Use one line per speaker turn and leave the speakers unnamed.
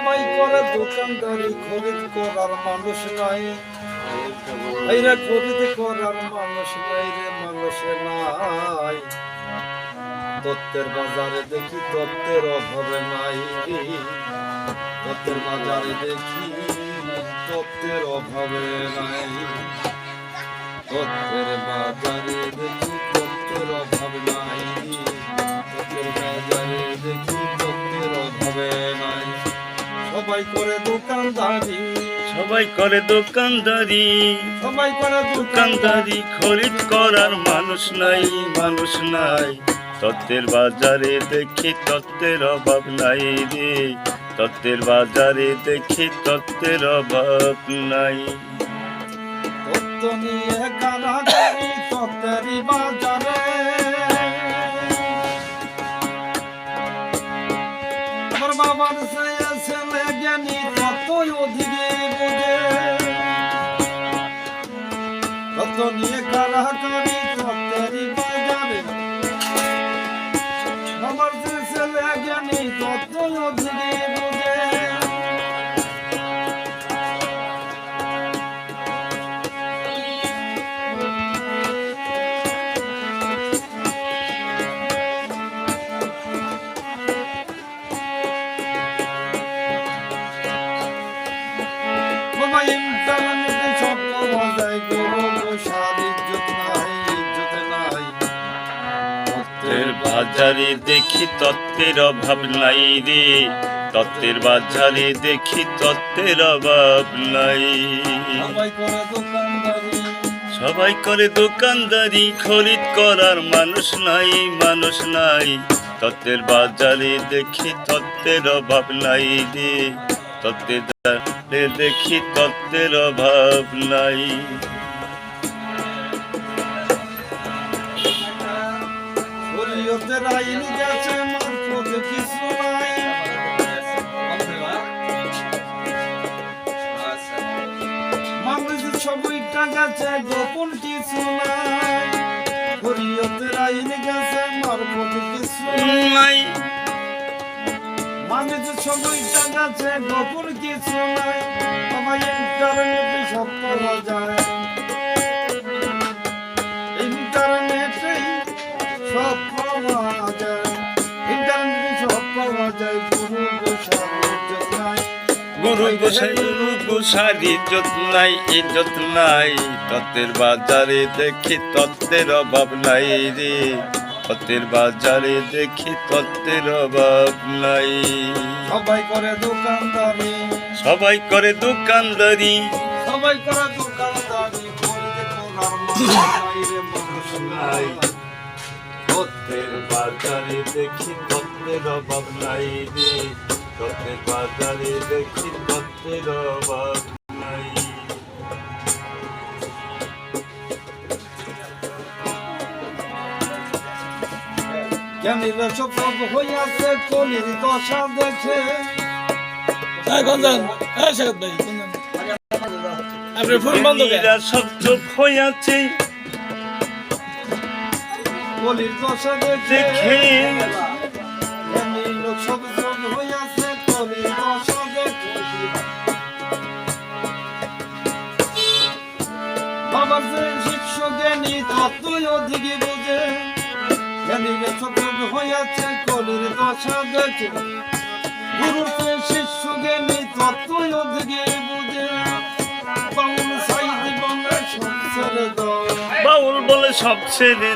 সবাই করে, দোকানদারি খরিদ করার মানুষ নাই। এইরা খরিদ করার মানুষ নাই রে, মানুষ নাই। তত্ত্বের বাজারে দেখি তত্ত্বের অভাবে নাই। তত্ত্বের বাজারে দেখি তত্ত্বের অভাবে নাই। তত্ত্বের বাজারে দেখি তত্ত্বের অভাব নাই। সবাই করে দোকানদারি।
সবাই করে দোকানদারি।
সবাই করে
দোকানদারি। খরিদ করার মানুষ নাই মানুষ নাই। তত্ত্বের বাজারে দেখি তত্ত্বের অভাব নাই রে। তত্ত্বের বাজারে দেখি তত্ত্বের অভাব নাই।
তত্ত্ব নিয়ে কারাগারি তত্ত্বেরই বাজারে জ্ঞানী ততই অধিকে বোঝে। তত নিয়ে কারাকারি তত্ত্বেরই বাজাবে আমার যে ছেলে জ্ঞানী ততই অধিকে
বাজারে দেখি তত্ত্বের অভাব নাই রে। তত্ত্বের বাজারে দেখি তত্ত্বের অভাব নাই।
সবাই করে দোকানদারি,
খরিদ করার মানুষ নাই মানুষ নাই। তত্ত্বের বাজারে দেখি তত্ত্বের অভাব নাই রে। তত্ত্বের বাজারে দেখি তত্ত্বের অভাব নাই।
শরীয়তের আইন গেছে মারফত কিছু নাই। মানুষের সবইটা গেছে গোপন কিছু নাই। শরীয়তের আইন গেছে মারফত কিছু নাই। কিছু নাই। বাবা ইন্টারনেটে সব ইন্টারনেটে গুরু গোসাই
গুরু গোসাই গুরু গোসার তত্ত্বের বাজারে দেখি তত্ত্বের অভাব নাই রে। তত্ত্বের বাজারে দেখি তত্ত্বের অভাব নাই।
সবাই করে দোকানদারি।
সবাই করে দোকানদারি।
সবাই করে দোকানদারি
তত্ত্বের বাজারে দেখি তত্ত্বের অভাব নাই রে। তত্ত্বের বাজারে দেখি তত্ত্বের অভাব
জ্ঞানীরা সব সব হইয়াছে কলির দশা দেখে। কলির দশা সব হইয়াছে। কলির দশা বাবার যে শিষ্য জ্ঞানী অধিকে জ্ঞানীরা সব হইয়াছে, কলির দশা গেছে। গুরু যে শিষ্য জ্ঞানী তত্ত্বই অধিকে বুঝে। বাউল সাইজ বাংলা সব দাও।
বাউল বলে সব ছেড়ে